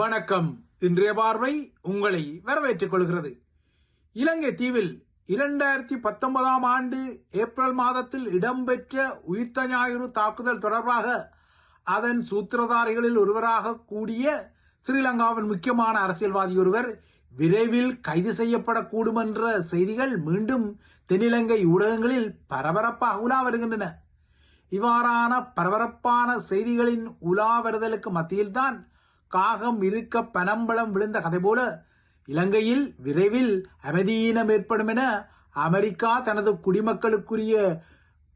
வணக்கம். இன்றைய பார்வை உங்களை வரவேற்றுக் கொள்கிறது. இலங்கை தீவில் இரண்டாயிரத்தி பத்தொன்பதாம் ஆண்டு ஏப்ரல் மாதத்தில் இடம்பெற்ற உயிர்த்த ஞாயிறு தாக்குதல் தொடர்பாக அதன் சூத்திரதாரிகளில் ஒருவராக கூடிய ஸ்ரீலங்காவின் முக்கியமான அரசியல்வாதி ஒருவர் விரைவில் கைது செய்யப்படக்கூடும் என்ற செய்திகள் மீண்டும் தென்னிலங்கை ஊடகங்களில் பரபரப்பாக உலா வருகின்றன. இவ்வாறான பரபரப்பான செய்திகளின் உலா வருதலுக்கு மத்தியில்தான் காகம் இருக்க பனம்பழம் விழுந்த கதை போல இலங்கையில் விரைவில் அமைதியீனம் ஏற்படும் என அமெரிக்கா தனது குடிமக்களுக்குரிய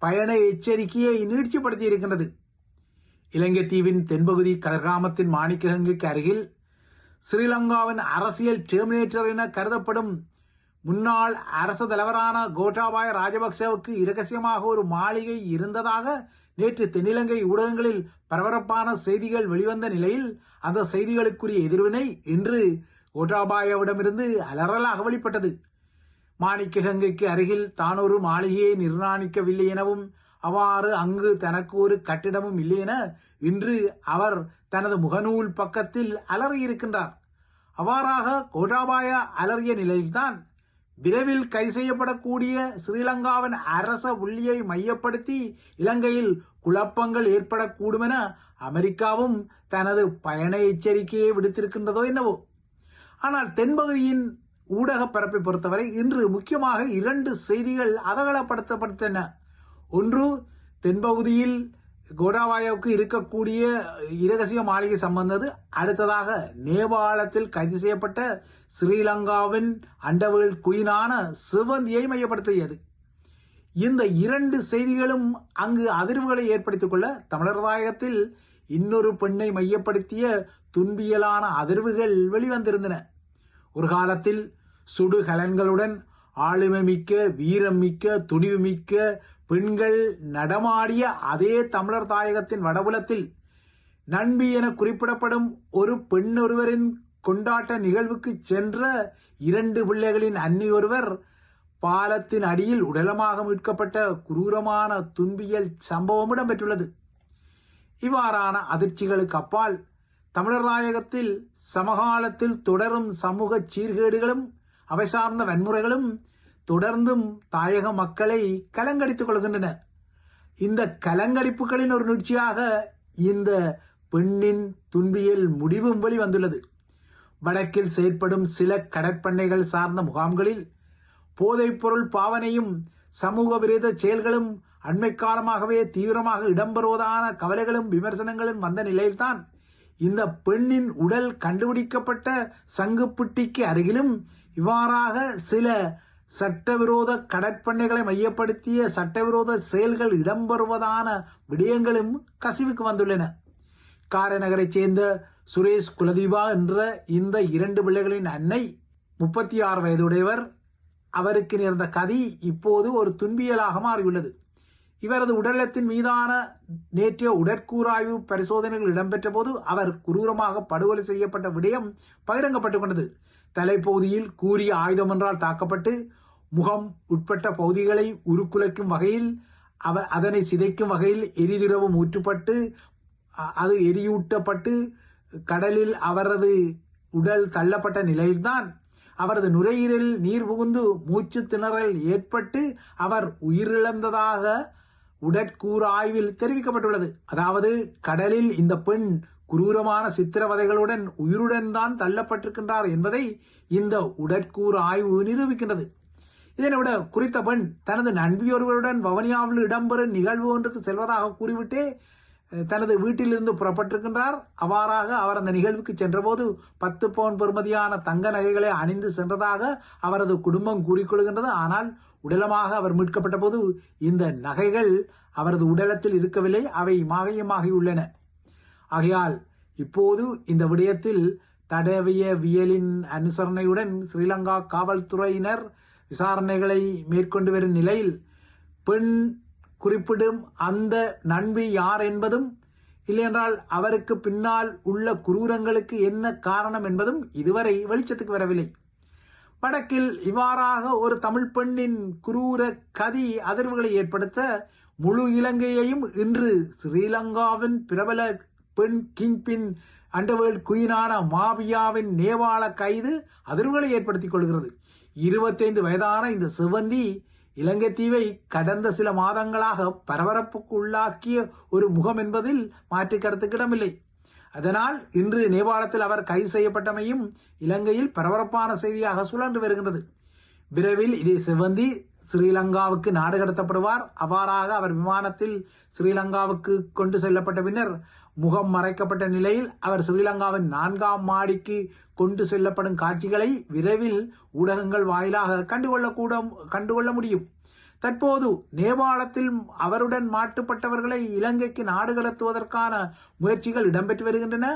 பயண எச்சரிக்கையை நீட்சிப்படுத்தி இருக்கின்றது இலங்கை தீவின் தென்பகுதி கதிர்காமத்தின் மாணிக்ககங்கைக்கு அருகில் ஸ்ரீலங்காவின் அரசியல் டெர்மினேட்டர் என கருதப்படும் முன்னாள் அரசு தலைவரான கோட்டாபாய ராஜபக்சவுக்கு இரகசியமாக ஒரு மாளிகை இருந்ததாக நேற்று தென்னிலங்கை ஊடகங்களில் பரபரப்பான செய்திகள் வெளிவந்த நிலையில் அந்த செய்திகளுக்குரிய எதிர்வினை இன்று கோட்டாபாயவிடமிருந்து அலறலாக வெளிப்பட்டது. மாணிக்க கங்கைக்கு அருகில் தான் ஒரு மாளிகையை நிர்ணாணிக்கவில்லை எனவும் அவ்வாறு அங்கு தனக்கு ஒரு கட்டிடமும் இல்லை என இன்று அவர் தனது முகநூல் பக்கத்தில் அலறியிருக்கின்றார். அவ்வாறாக கோட்டாபாய அலறிய நிலையில்தான் விரைவில் கை செய்யப்படக்கூடிய ஸ்ரீலங்காவின் அரச உள்ளியை மையப்படுத்தி இலங்கையில் குழப்பங்கள் ஏற்படக்கூடும் என அமெரிக்காவும் தனது பயண எச்சரிக்கையை விடுத்திருக்கின்றதோ என்னவோ. ஆனால் தென்பகுதியின் ஊடக பரப்பை பொறுத்தவரை இன்று முக்கியமாக இரண்டு செய்திகள் அதகலப்படுத்தப்பட்டன ஒன்று தென்பகுதியில் கோடாவாயாவுக்கு இருக்கக்கூடிய இரகசிய மாளிகை சம்பந்தது. அடுத்ததாக நேபாளத்தில் கைது செய்யப்பட்ட ஸ்ரீலங்காவின் அண்டவர்கள் குயினான சிவந்தியை மையப்படுத்தியது. இந்த இரண்டு செய்திகளும் அங்கு அதிர்வுகளை ஏற்படுத்திக் கொள்ள தமிழர் தாயகத்தில் இன்னொரு பெண்ணை மையப்படுத்திய துன்பியலான அதிர்வுகள் வெளிவந்திருந்தன. ஒரு காலத்தில் சுடுகலன்களுடன் ஆளுமை மிக்க வீரம் மிக்க துணிவு மிக்க பெண்கள் நடமாடிய அதே தமிழர் தாயகத்தின் வடபுலத்தில் நண்பி என குறிப்பிடப்படும் ஒரு பெண் ஒருவரின் கொண்டாட்ட நிகழ்வுக்கு சென்ற இரண்டு பிள்ளைகளின் அன்னி ஒருவர் பாலத்தின் அடியில் உடலமாக மீட்கப்பட்ட குரூரமான துன்பியல் சம்பவம் இடம்பெற்றுள்ளது. இவ்வாறான அதிர்ச்சிகளுக்கு அப்பால் தமிழர் நாயகத்தில் சமகாலத்தில் தொடரும் சமூக சீர்கேடுகளும் அவை சார்ந்த வன்முறைகளும் தொடர்ந்தும் தாயக மக்களை கலங்கடித்துக் கொள்கின்றன. இந்த கலங்கடிப்புகளின் ஒரு நிகழ்ச்சியாக இந்த பெண்ணின் துன்பியல் முடிவும் வெளிவந்துள்ளது. வடக்கில் செயற்படும் சில கடற்பண்ணைகள் சார்ந்த முகாம்களில் போதைப்பொருள் பாவனையும் சமூக விரோத செயல்களும் அண்மை காலமாகவே தீவிரமாக இடம்பெறுவதான கவலைகளும் விமர்சனங்களும் வந்த நிலையில்தான் இந்த பெண்ணின் உடல் கண்டுபிடிக்கப்பட்ட சங்குப்புட்டிக்கு அருகிலும் இவ்வாறாக சில சட்டவிரோத கடற்பண்ணைகளை மையப்படுத்திய சட்டவிரோத செயல்கள் இடம்பெறுவதான விடயங்களும் கசிவுக்கு வந்துள்ளன. காரைநகரைச் சேர்ந்த சுரேஷ் குலதீபா என்ற இந்த இரண்டு பிள்ளைகளின் அன்னை முப்பத்தி ஆறு வயதுடையவர். அவருக்கு நேர்ந்த கதி இப்போது ஒரு துன்பியலாக மாறியுள்ளது. இவரது உடலத்தின் மீதான நேற்றைய உடற்கூராய்வு பரிசோதனைகள் இடம்பெற்ற போது அவர் குரூரமாக படுகொலை செய்யப்பட்ட விடயம் பகிரங்கப்பட்டுக் கொண்டது. தலைப்பகுதியில் கூறிய ஆயுதமன்றால் தாக்கப்பட்டு முகம் உட்பட்ட பகுதிகளை உருக்குலைக்கும் வகையில் அவ அதனை சிதைக்கும் வகையில் எரிதிரவம் ஊற்றப்பட்டு அது எரியூட்டப்பட்டு கடலில் அவரது உடல் தள்ளப்பட்ட நிலையில்தான் அவரது நுரையீரலில் நீர் புகுந்து மூச்சு திணறல் ஏற்பட்டு அவர் உயிரிழந்ததாக உடற்கூறு ஆய்வில் தெரிவிக்கப்பட்டுள்ளது. அதாவது கடலில் இந்த பெண் குரூரமான சித்திரவதைகளுடன் உயிருடன் தான் தள்ளப்பட்டிருக்கின்றார் என்பதை இந்த உடற்கூறு ஆய்வு நிரூபிக்கின்றது. இதனை விட குறித்த பெண் தனது நண்பியொருவருடன் வவனியாவில் இடம்பெறும் நிகழ்வு ஒன்றுக்கு செல்வதாக கூறிவிட்டே தனது வீட்டிலிருந்து புறப்பட்டிருக்கின்றார். அவ்வாறாக அவர் அந்த நிகழ்வுக்கு சென்றபோது பத்து பவுன் பெறுமதியான தங்க நகைகளை அணிந்து சென்றதாக அவரது குடும்பம் கூறிக்கொள்கின்றது. ஆனால் உடலமாக அவர் மீட்கப்பட்ட போது இந்த நகைகள் அவரது உடலத்தில் இருக்கவில்லை அவை மாகையமாகியுள்ளன ஆகையால் இப்போது இந்த விடயத்தில் தடவியவியலின் அனுசரணையுடன் ஸ்ரீலங்கா காவல்துறையினர் விசாரணைகளை மேற்கொண்டு வரும் நிலையில் பெண் குறிப்பிடும் அந்த நண்பி யார் என்பதும் இல்லையென்றால் அவருக்கு பின்னால் உள்ள குரூரங்களுக்கு என்ன காரணம் என்பதும் இதுவரை வெளிச்சத்துக்கு வரவில்லை. வடக்கில் இவ்வாறாக ஒரு தமிழ் பெண்ணின் குரூர கதி அதிர்வுகளை ஏற்படுத்த முழு இலங்கையையும் இன்று ஸ்ரீலங்காவின் பிரபல பெண் கிங்பின் அண்டர்வேல்ட் குயினான மாபியாவின் நேபாள கைது அதிர்வுகளை ஏற்படுத்திக் கொள்கிறது. இருபத்தைந்து வயதான இந்த சிவந்தி இலங்கை தீவை கடந்த சில மாதங்களாக பரபரப்புக்கு உள்ளாக்கிய ஒரு முகம் என்பதில் மாற்று கருத்துக்கிடமில்லை அதனால் இன்று நேபாளத்தில் அவர் கைது செய்யப்பட்டமையும் இலங்கையில் பரபரப்பான செய்தியாக சுழன்று வருகின்றது. விரைவில் இதே சிவந்தி ஸ்ரீலங்காவுக்கு நாடு கடத்தப்படுவார். அவ்வாறாக அவர் விமானத்தில் ஸ்ரீலங்காவுக்கு கொண்டு செல்லப்பட்ட பின்னர் முகம் மறைக்கப்பட்ட நிலையில் அவர் ஸ்ரீலங்காவின் நான்காம் மாடிக்கு கொண்டு செல்லப்படும் காட்சிகளை விரைவில் ஊடகங்கள் வாயிலாக கண்டுகொள்ளக்கூட கண்டுகொள்ள முடியும். தற்போது நேபாளத்தில் அவருடன் மாட்டுப்பட்டவர்களை இலங்கைக்கு நாடு கடத்துவதற்கான முயற்சிகள் இடம்பெற்று வருகின்றன.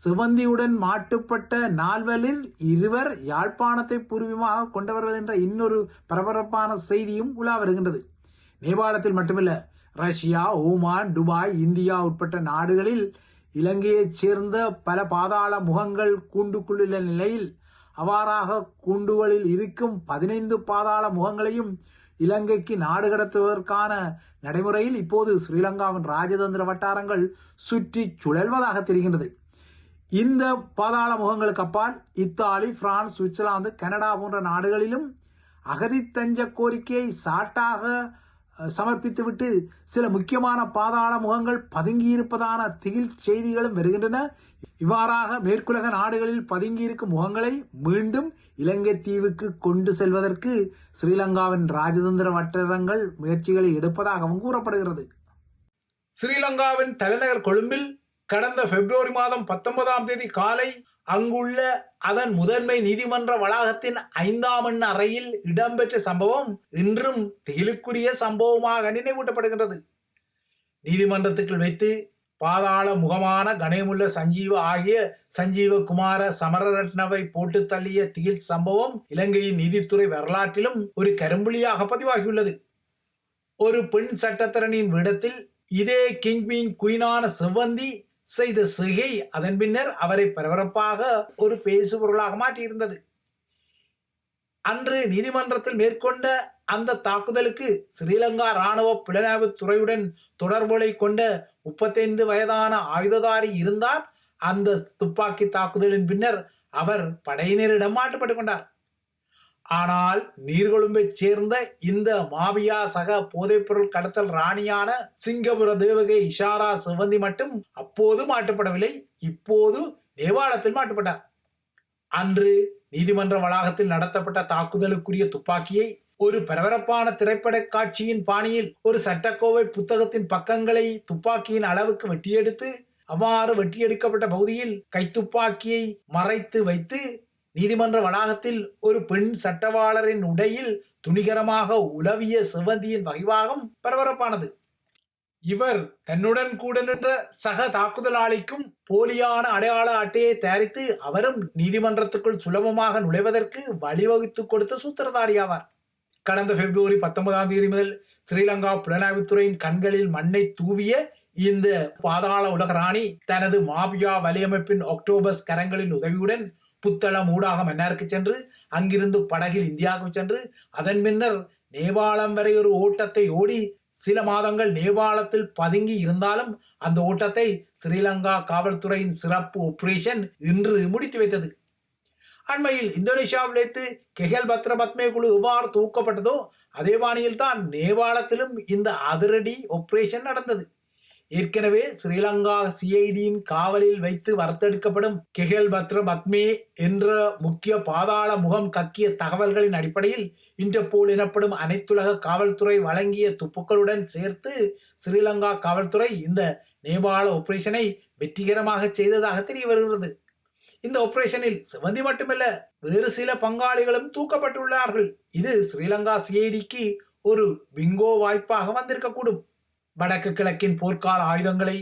சிவந்தியுடன் மாட்டுப்பட்ட நால்வலில் இருவர் யாழ்ப்பாணத்தை பூர்வீகமாக கொண்டவர்கள் என்ற இன்னொரு பரபரப்பான செய்தியும் உலா வருகின்றது. நேபாளத்தில் மட்டுமல்ல ரஷ்யா ஓமான் துபாய் இந்தியா உட்பட்ட நாடுகளில் இலங்கையைச் சேர்ந்த பல பாதாள முகங்கள் கூண்டுக்குள்ள நிலையில் அவ்வாறாக கூண்டுகளில் இருக்கும் பதினைந்து பாதாள முகங்களையும் இலங்கைக்கு நாடு கடத்துவதற்கான நடைமுறையில் இப்போது ஸ்ரீலங்காவின் ராஜதந்திர வட்டாரங்கள் சுற்றி சுழல்வதாக தெரிகின்றது. இந்த பாதாள முகங்களுக்கு அப்பால் இத்தாலி பிரான்ஸ் சுவிட்சர்லாந்து கனடா போன்ற நாடுகளிலும் அகதி தஞ்ச கோரிக்கையை சாட்டாக சமர்ப்பித்துவிட்டு சில முக்கியமான பாதாள முகங்கள் பதுங்கியிருப்பதான திகில் செய்திகளும் வருகின்றன. இவ்வாறாக மேற்குலக நாடுகளில் பதுங்கியிருக்கும் முகங்களை மீண்டும் இலங்கை தீவுக்கு கொண்டு செல்வதற்கு ஸ்ரீலங்காவின் ராஜதந்திர வட்டாரங்கள் முயற்சிகளை எடுப்பதாகவும் கூறப்படுகிறது. ஸ்ரீலங்காவின் தலைநகர் கொழும்பில் கடந்த பிப்ரவரி மாதம் பத்தொன்பதாம் தேதி காலை அங்குள்ள அதன் முதன்மை நீதிமன்ற வளாகத்தின் ஐந்தாம் எண் அறையில் இடம்பெற்ற சம்பவம் இன்றும் திகிலுக்குரிய சம்பவமாக நினைவூட்டப்படுகின்றது. நீதிமன்றத்துக்குள் வைத்து பாதாள முகமான கணேமுல்ல சஞ்சீவ ஆகிய சஞ்சீவ குமார சமரரட்னவை போட்டு தள்ளிய திகில் சம்பவம் இலங்கையின் நீதித்துறை வரலாற்றிலும் ஒரு கரும்புலியாக பதிவாகியுள்ளது. ஒரு பெண் சட்டத்தரணியின் விடத்தில் இதே கிங்பின் குயினான செவ்வந்தி செய்த சிகை அதன் பின்னர் அவரை பரபரப்பாக ஒரு பேசுபொருளாக மாற்றியிருந்தது. அன்று நீதிமன்றத்தில் மேற்கொண்ட அந்த தாக்குதலுக்கு ஸ்ரீலங்கா இராணுவ புலனாய்வு துறையுடன் தொடர்புகளை கொண்ட முப்பத்தைந்து வயதான ஆயுததாரி இருந்தார். அந்த துப்பாக்கி தாக்குதலின் பின்னர் அவர் படையினரிடம் மாட்டுப்பட்டுக் கொண்டார். ஆனால் நீர்கொழும்பைச் சேர்ந்த இந்த மாபியா சக போதைப்பொருள் கடத்தல் ராணியான சிங்கபுர தேவகை இஷாரா சிவந்தி மட்டும் அப்போது மாட்டுப்படவில்லை இப்போது நேபாளத்தில் மாட்டுப்பட்டார் அன்று நீதிமன்ற வளாகத்தில் நடத்தப்பட்ட தாக்குதலுக்குரிய துப்பாக்கியை ஒரு பரபரப்பான திரைப்பட காட்சியின் பாணியில் ஒரு சட்டக்கோவை புத்தகத்தின் பக்கங்களை துப்பாக்கியின் அளவுக்கு வெட்டியெடுத்து அவ்வாறு வெட்டியெடுக்கப்பட்ட பகுதியில் கைத்துப்பாக்கியை மறைத்து வைத்து நீதிமன்ற வளாகத்தில் ஒரு பெண் சட்டவாளரின் உடையில் துணிகரமாக உலவிய செவந்தியின் வகைவாகம் பரபரப்பானது. இவர் தன்னுடன் கூட நின்ற சக தாக்குதலாளிக்கும் போலியான அடையாள அட்டையை தயாரித்து அவரும் நீதிமன்றத்துக்குள் சுலபமாக நுழைவதற்கு வழிவகுத்து கொடுத்த சூத்திரதாரியாவார். கடந்த பிப்ரவரி பத்தொன்பதாம் தேதி முதல் ஸ்ரீலங்கா புலனாய்வுத்துறையின் கண்களில் மண்ணை தூவிய இந்த பாதாள உலக ராணி தனது மாபியா வலையமைப்பின் அக்டோபஸ் கரங்களின் உதவியுடன் புத்தளம் ஊடாக மன்னாருக்கு சென்று அங்கிருந்து படகில் இந்தியாவுக்கு சென்று அதன் பின்னர் நேபாளம் வரை ஒரு ஓட்டத்தை ஓடி சில மாதங்கள் நேபாளத்தில் பதுங்கி இருந்தாலும் அந்த ஓட்டத்தை ஸ்ரீலங்கா காவல்துறையின் சிறப்பு ஆபரேஷன் இன்று முடித்து வைத்தது. அண்மையில் இந்தோனேஷியாவில் வைத்து கெஹல் பத்ர பத்மே குழு எவ்வாறு தூக்கப்பட்டதோ அதே பாணியில் தான் நேபாளத்திலும் இந்த அதிரடி ஆபரேஷன் நடந்தது. ஏற்கனவே ஸ்ரீலங்கா சிஐடியின் காவலில் வைத்து வறுத்தெடுக்கப்படும் கெஹெல் பத்ர பத்மே என்ற முக்கிய பாதாள முகம் கக்கிய தகவல்களின் அடிப்படையில் இன்டர்போல் எனப்படும் அனைத்துலக காவல்துறை வழங்கிய துப்புக்களுடன் சேர்த்து ஸ்ரீலங்கா காவல்துறை இந்த நேபாள ஆபரேஷனை வெற்றிகரமாக செய்ததாக தெரிய வருகிறது இந்த ஆபரேஷனில் சிவந்தி மட்டுமல்ல வேறு சில பங்காளிகளும் தூக்கப்பட்டுள்ளார்கள். இது ஸ்ரீலங்கா சிஐடிக்கு ஒரு பிங்கோ வாய்ப்பாக வந்திருக்கக்கூடும். வடக்கு கிழக்கின் போர்க்கால ஆயுதங்களை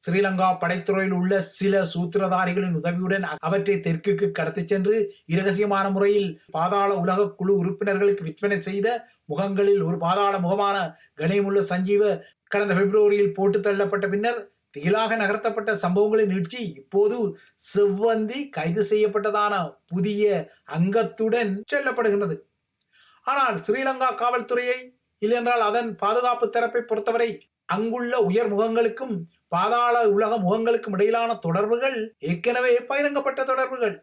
ஸ்ரீலங்கா படைத்துறையில் உள்ள சில சூத்திரதாரிகளின் உதவியுடன் அவற்றை தெற்குக்கு கடத்திச் சென்று இரகசியமான முறையில் பாதாள உலக குழு உறுப்பினர்களுக்கு விற்பனை செய்த முகங்களில் ஒரு பாதாள முகமான கணேமுள்ள சஞ்சீவ கடந்த பிப்ரவரியில் போட்டு தள்ளப்பட்ட பின்னர் திகிலாக நகர்த்தப்பட்ட சம்பவங்களின் நீட்சி இப்போது செவ்வந்தி கைது செய்யப்பட்டதான புதிய அங்கத்துடன் செல்லப்படுகின்றது. ஆனால் ஸ்ரீலங்கா காவல்துறையை இல்லையென்றால் அதன் பாதுகாப்பு தரப்பை பொறுத்தவரை அங்குள்ள உயர் முகங்களுக்கும் பாதாள உலக முகங்களுக்கும் இடையிலான தொடர்புகள் ஏற்கனவே பகிரங்கப்பட்ட தொடர்புகள்.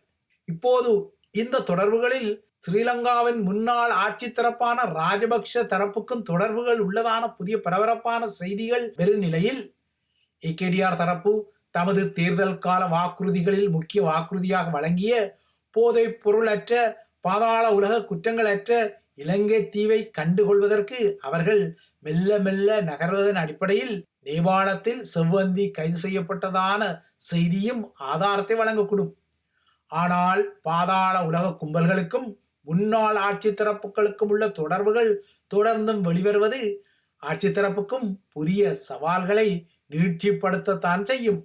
இப்போது இந்த தொடர்புகளில் ஸ்ரீலங்காவின் முன்னாள் ஆட்சி தரப்பான ராஜபக்ஷ தரப்புக்கும் தொடர்புகள் உள்ளதான புதிய பரபரப்பான செய்திகள் வெறும் நிலையில் ஏகேடிஆர் தரப்பு தமது தேர்தல் கால வாக்குறுதிகளில் முக்கிய வாக்குறுதியாக வழங்கிய போதைப் பொருளற்ற பாதாள உலக குற்றங்களற்ற இலங்கை தீவை கண்டுகொள்வதற்கு அவர்கள் மெல்ல மெல்ல நகர்வதன் அடிப்படையில் நேபாளத்தில் செவ்வந்தி கைது செய்யப்பட்டதான செய்தியும் ஆதாரத்தை வழங்கக்கூடும். ஆனால் பாதாள உலக கும்பல்களுக்கும் முன்னாள் ஆட்சி தரப்புகளுக்கும் உள்ள தொடர்புகள் தொடர்ந்தும் வெளிவருவது ஆட்சி தரப்புக்கும் புதிய சவால்களை நீட்சிப்படுத்தத்தான் செய்யும்.